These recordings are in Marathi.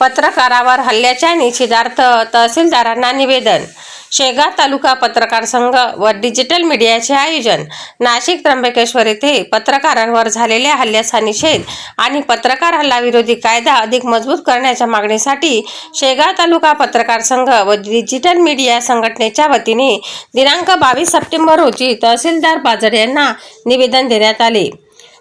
पत्रकारावर हल्ल्याच्या निषेधार्थ तहसीलदारांना निवेदन. शेगाव तालुका पत्रकार संघ व डिजिटल मीडियाचे आयोजन. नाशिक त्र्यंबकेश्वर येथे पत्रकारांवर झालेल्या हल्ल्याचा निषेध आणि पत्रकार हल्लाविरोधी कायदा अधिक मजबूत करण्याच्या मागणीसाठी शेगाव तालुका पत्रकार संघ व डिजिटल मीडिया संघटनेच्या वतीने दिनांक बावीस सप्टेंबर रोजी तहसीलदार बाजड यांना निवेदन देण्यात आले.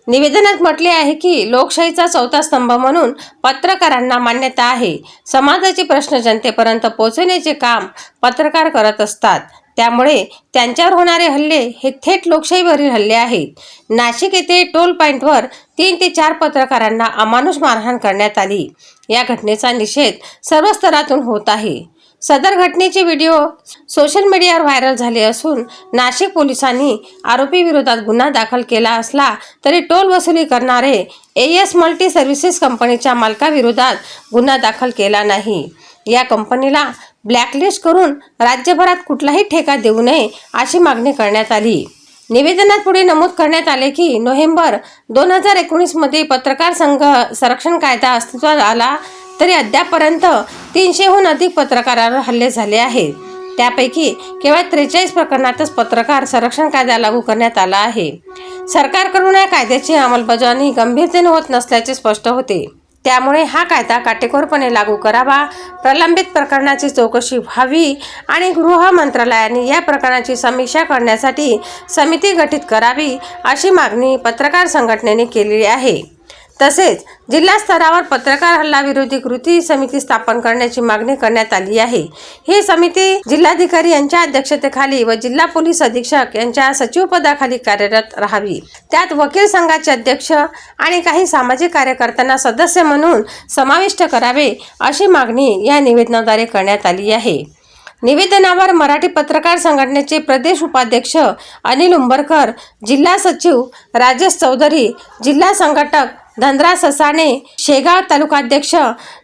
निवेदनात म्हटले आहे की लोकशाहीचा चौथा स्तंभ म्हणून पत्रकारांना मान्यता आहे. समाजाचे प्रश्न जनतेपर्यंत पोहोचवण्याचे काम पत्रकार करत असतात. त्यामुळे त्यांच्यावर होणारे हल्ले हे थेट लोकशाहीवरील हल्ले आहेत. नाशिक येथे टोल पॉईंटवर तीन ते चार पत्रकारांना अमानुष मारहाण करण्यात आली. या घटनेचा निषेध सर्व स्तरातून होत आहे. सदर घटनेचे व्हिडिओ सोशल मीडियावर व्हायरल झाले असून नाशिक पोलिसांनी आरोपी विरोधात गुन्हा दाखल केला असला तरी टोल वसुली करणारे ए एस मल्टी सर्व्हिसेस कंपनीच्या मालकाविरोधात गुन्हा दाखल केला नाही. या कंपनीला ब्लॅकलिस्ट करून राज्यभरात कुठलाही ठेका देऊ नये अशी मागणी करण्यात आली. निवेदनात पुढे नमूद करण्यात आले की नोव्हेंबर दोन हजार एकोणीसमध्ये पत्रकार संघ संरक्षण कायदा अस्तित्वात आला तरी अद्यापपर्यंत तीनशेहून अधिक पत्रकारांवर हल्ले झाले आहेत. त्यापैकी केवळ त्रेचाळीस प्रकरणातच पत्रकार संरक्षण कायदा लागू करण्यात आला आहे. सरकारकडून या कायद्याची अंमलबजावणी गंभीरतेने होत नसल्याचे स्पष्ट होते. त्यामुळे हा कायदा काटेकोरपणे लागू करावा प्रलंबित प्रकरणाची चौकशी व्हावी आणि गृह मंत्रालयाने या प्रकरणाची समीक्षा करण्यासाठी समिती गठीत करावी अशी मागणी पत्रकार संघटनेने केलेली आहे. तसेच जिल्हा स्तरावर पत्रकार हल्ला विरोधी कृती समिती स्थापन करण्याची मागणी करण्यात आली आहे. ही समिती जिल्हाधिकारी यांच्या अध्यक्षतेखाली व जिल्हा पोलीस अधीक्षक यांच्या सचिवपदाखाली कार्यरत राहावी. त्यात वकील संघाचे अध्यक्ष आणि काही सामाजिक कार्यकर्त्यांना सदस्य म्हणून समाविष्ट करावे अशी मागणी या निवेदनाद्वारे करण्यात आली आहे. निवेदनावर मराठी पत्रकार संघटनेचे प्रदेश उपाध्यक्ष अनिल उंबरकर जिल्हा सचिव राजेश चौधरी जिल्हा संघटक धनराज ससाणे शेगाव तालुकाध्यक्ष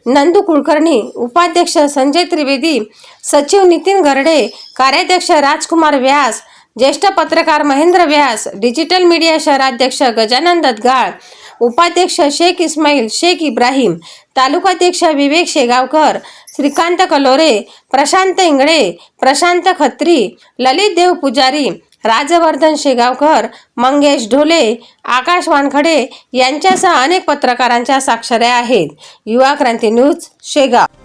नंदू कुलकर्णी उपाध्यक्ष संजय त्रिवेदी सचिव नितीन गरडे कार्याध्यक्ष राजकुमार व्यास ज्येष्ठ पत्रकार महेंद्र व्यास डिजिटल मीडिया शहराध्यक्ष गजानन दत्गाळ उपाध्यक्ष शेख इस्माईल शेख इब्राहिम तालुकाध्यक्ष विवेक शेगावकर श्रीकांत कलोरे प्रशांत इंगळे प्रशांत खत्री ललित देव पुजारी राजवर्धन शेगावकर मंगेश ढोले आकाश वानखडे यांच्यासह अनेक पत्रकारांच्या साक्षऱ्या आहेत. युवा क्रांती न्यूज शेगाव.